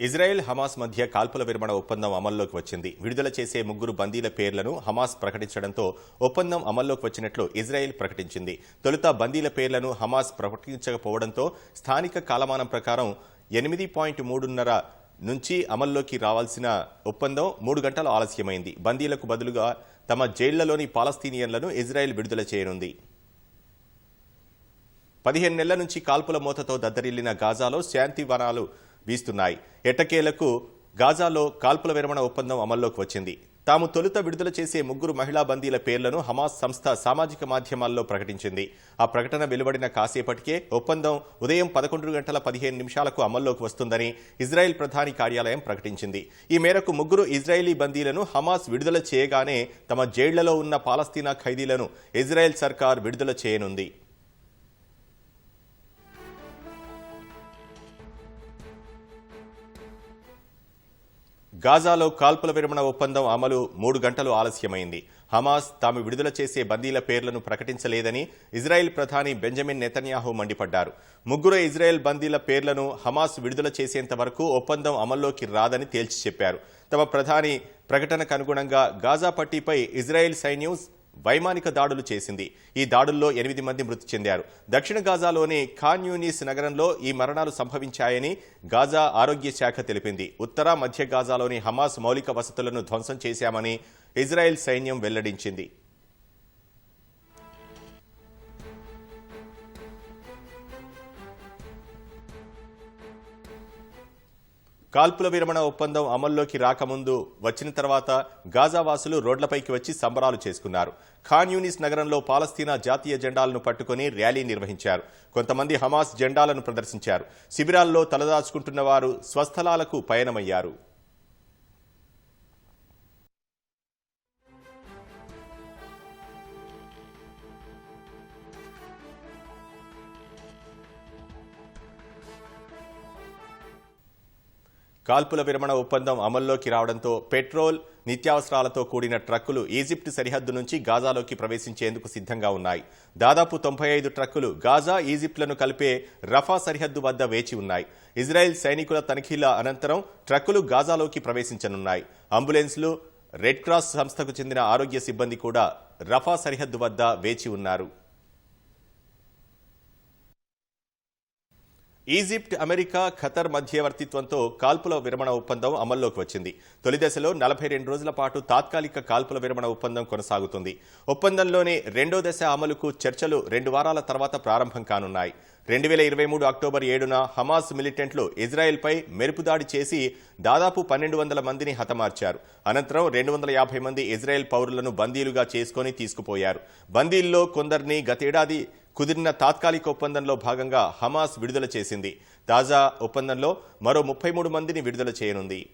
Israel Hamas మధ్య కాల్పుల విరమణ ఒప్పందం అమల్లోకి వచ్చింది. విడుదల చేసే ముగ్గురు బందీల పేర్లను హమాస్ ప్రకటించడంతో ఒప్పందం అమల్లోకి వచ్చినట్లు ఇజ్రాయెల్ ప్రకటించింది. తొలుత బందీల పేర్లను హమాస్ ప్రకటించకపోవడంతో స్థానిక కాలమానం ప్రకారం ఎనిమిది పాయింట్ మూడున్నర నుంచి అమల్లోకి రావాల్సిన ఒప్పందం మూడు గంటలు ఆలస్యమైంది. బందీలకు బదులుగా తమ జైళ్ళలోని పాలస్తీనియన్లను ఇజ్రాయెల్ విడుదల చేయనుంది. పదిహేను నెలల నుంచి కాల్పుల మూతతో దద్దరిల్లిన గాజాలో శాంతి వనాలు వీస్తున్నాయి. ఎట్టకేలకు గాజాలో కాల్పుల విరమణ ఒప్పందం అమల్లోకి వచ్చింది. తాము తొలుత విడుదల చేసే ముగ్గురు మహిళా బందీల పేర్లను హమాస్ సంస్థ సామాజిక మాధ్యమాల్లో ప్రకటించింది. ఆ ప్రకటన వెలువడిన కాసేపటికే ఒప్పందం ఉదయం పదకొండు గంటల పదిహేను నిమిషాలకు అమల్లోకి వస్తుందని ఇజ్రాయెల్ ప్రధాని కార్యాలయం ప్రకటించింది. ఈ మేరకు ముగ్గురు ఇజ్రాయేలీ బందీలను హమాస్ విడుదల చేయగానే తమ జైళ్ళలో ఉన్న పాలస్తీనా ఖైదీలను ఇజ్రాయెల్ సర్కార్ విడుదల చేయనుంది. గాజాలో కాల్పుల విరమణ ఒప్పందం అమలు మూడు గంటలు ఆలస్యమైంది. హమాస్ తాము విడుదల చేసే బందీల పేర్లను ప్రకటించలేదని ఇజ్రాయెల్ ప్రధాని బెంజమిన్ నెతన్యాహు మండిపడ్డారు. ముగ్గురు ఇజ్రాయెల్ బందీల పేర్లను హమాస్ విడుదల చేసేంత వరకు ఒప్పందం అమల్లోకి రాదని తేల్చి చెప్పారు తమ ప్రధాని ప్రకటనకు అనుగుణంగా గాజా పట్టీపై ఇజ్రాయెల్ సైన్యం వైమానిక దాడులు చేసింది. ఈ దాడుల్లో ఎనిమిది మంది మృతి చెందారు. దక్షిణ గాజాలోని ఖాన్ యూనిస్ నగరంలో ఈ మరణాలు సంభవించాయని గాజా ఆరోగ్య శాఖ తెలిపింది. ఉత్తర మధ్య గాజాలోని హమాస్ మౌలిక వసతులను ధ్వంసం చేశామని ఇజ్రాయెల్ సైన్యం వెల్లడించింది. కాల్పుల విరమణ ఒప్పందం అమల్లోకి రాకముందు వచ్చిన తర్వాత గాజావాసులు రోడ్లపైకి వచ్చి సంబరాలు చేసుకున్నారు. ఖాన్ యూనిస్ నగరంలో పాలస్తీనా జాతీయ జెండాలను పట్టుకుని ర్యాలీ నిర్వహించారు. కొంతమంది హమాస్ జెండాలను ప్రదర్శించారు. శిబిరాల్లో తలదాచుకుంటున్న వారు స్వస్థలాలకు పయనమయ్యారు. కాల్పుల విరమణ ఒప్పందం అమల్లోకి రావడంతో పెట్రోల్ నిత్యావసరాలతో కూడిన ట్రక్కులు ఈజిప్ట్ సరిహద్దు నుంచి గాజాలోకి ప్రవేశించేందుకు సిద్ధంగా ఉన్నాయి. దాదాపు తొంభై ఐదు ట్రక్కులు గాజా ఈజిప్ట్లను కలిపే రఫా సరిహద్దు వద్ద వేచి ఉన్నాయి. ఇజ్రాయెల్ సైనికుల తనిఖీల అనంతరం ట్రక్కులు గాజాలోకి ప్రవేశించనున్నాయి. అంబులెన్స్లు రెడ్ క్రాస్ సంస్థకు చెందిన ఆరోగ్య సిబ్బంది కూడా రఫా సరిహద్దు వద్ద వేచి ఉన్నారు. ఈజిప్ట్ అమెరికా ఖతర్ మధ్యవర్తిత్వంతో కాల్పుల విరమణ ఒప్పందం అమల్లోకి వచ్చింది. తొలి దశలో నలభై రెండు రోజుల పాటు తాత్కాలిక కాల్పుల విరమణ ఒప్పందం కొనసాగుతుంది. ఒప్పందంలోని రెండో దశ అమలుకు చర్చలు రెండు వారాల తర్వాత ప్రారంభం కానున్నాయి. రెండు వేల ఇరవై మూడు అక్టోబర్ ఏడున హమాస్ మిలిటెంట్లు ఇజ్రాయెల్పై మెరుపుదాడి చేసి దాదాపు పన్నెండు వందల మందిని హతమార్చారు. అనంతరం రెండు వందల యాభై మంది ఇజ్రాయెల్ పౌరులను బందీలుగా చేసుకొని తీసుకుపోయారు. బందీల్లో కొందరిని గతేడాది కుదిరిన తాత్కాలిక ఒప్పందంలో భాగంగా హమాస్ విడుదల చేసింది. తాజా ఒప్పందంలో మరో ముప్పై మూడు మందిని విడుదల చేయనుంది.